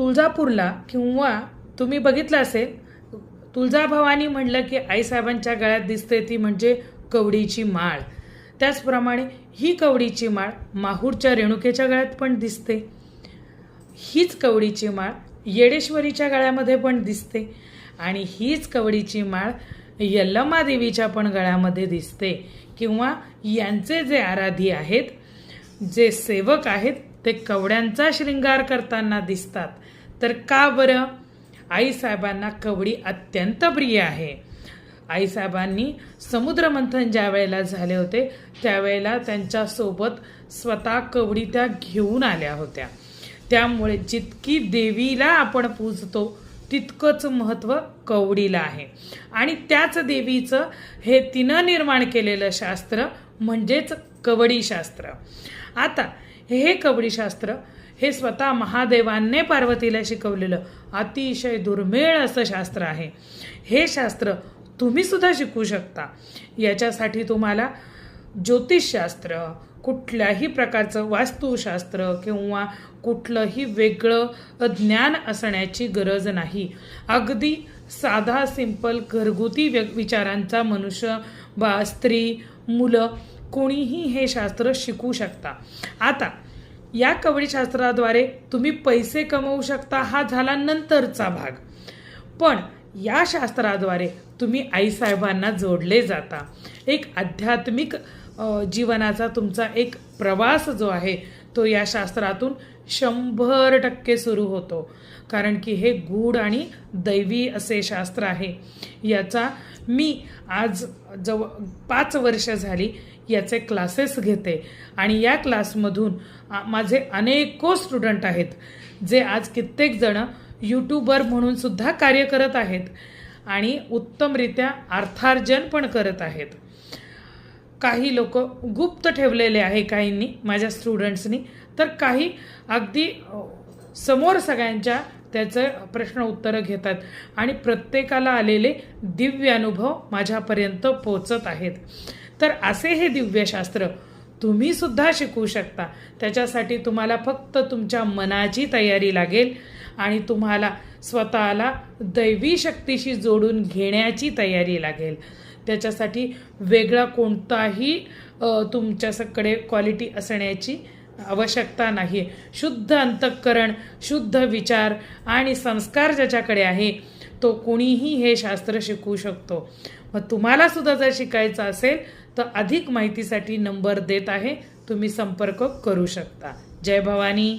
तुळजापूरला किंवा तुम्ही बघितलं असेल तुळजाभवानी म्हणलं की आईसाहेबांच्या गळ्यात दिसते ती म्हणजे कवडीची माळ. त्याचप्रमाणे ही कवडीची माळ माहूरच्या रेणुकेच्या गळ्यात पण दिसते. हीच कवडीची माळ येडेश्वरीच्या गळ्यामध्ये पण दिसते. आणि हीच कवडीची माळ यल्लमादेवीच्या पण गळ्यामध्ये दिसते. किंवा यांचे जे आराधी आहेत जे सेवक आहेत ते कवड्यांचा शृंगार करताना दिसतात. तर का बरं? आईसाहेबांना कवडी अत्यंत प्रिय आहे. आईसाहेबांनी समुद्रमंथन ज्या वेळेला झाले होते त्यावेळेला त्यांच्यासोबत स्वतः कवडी त्या घेऊन आल्या होत्या. त्यामुळे जितकी देवीला आपण पूजतो तितकंच महत्त्व कवडीला आहे. आणि त्याच देवीचं हे तिनं निर्माण केलेलं शास्त्र म्हणजेच कवडीशास्त्र आता हे कवडीशास्त्र हे स्वतः महादेवांनी पार्वतीला शिकवलेलं अतिशय दुर्मिळ असं शास्त्र आहे. हे शास्त्र तुम्ही सुद्धा शिकू शकता. याच्यासाठी तुम्हाला ज्योतिषशास्त्र कुठल्याही प्रकारचं वास्तुशास्त्र किंवा कुठलंही वेगळं ज्ञान असण्याची गरज नाही. अगदी साधा सिंपल घरगुती व्य विचारांचा मनुष्य बा स्त्री मुलं कोणीही हे शास्त्र शिकू शकता. आता या कवडीशास्त्राद्वारे तुम्ही पैसे कमवू शकता हा झाला नंतरचा भाग. पण या शास्त्राद्वारे तुम्ही आईसाहेबांना जोडले जाता. एक आध्यात्मिक जीवनाचा तुमचा एक प्रवास जो आहे तो या शास्त्रातून शंभर टक्के सुरू होतो. कारण की हे गूढ आणि दैवी असे शास्त्र आहे. याचा मी आज जवळ पाच वर्ष झाली याचे क्लासेस घेते. आणि या क्लासमधून माझे अनेको स्टुडंट आहेत जे आज कित्येक जण यूट्यूबर म्हणून सुद्धा कार्य करत आहेत आणि उत्तमरित्या अर्थार्जन पण करत आहेत. काही लोक गुप्त ठेवलेले आहे काहींनी माझ्या स्टुडंट्सनी तर काही अगदी समोर सगळ्यांच्या त्याचं प्रश्न उत्तरं घेतात आणि प्रत्येकाला आलेले दिव्य अनुभव माझ्यापर्यंत पोचत आहेत. तर असे हे दिव्यशास्त्र तुम्ही सुद्धा शिकू शकता. त्याच्यासाठी तुम्हाला फक्त तुमच्या मनाची तयारी लागेल आणि तुम्हाला स्वतःला दैवी शक्तीशी जोडून घेण्याची तयारी लागेल. त्याच्यासाठी वेगळा कोणताही तुमच्याकडे क्वालिटी असण्याची आवश्यकता नाही शुद्ध अंतःकरण शुद्ध विचार आणि संस्कार ज्याच्याकडे आहे तो कोणीही हे शास्त्र शिकू शकतो. मग तुम्हाला सुद्धा जर शिकायचं असेल तर अधिक माहितीसाठी नंबर देत आहे. तुम्ही संपर्क करू शकता. जय भवानी.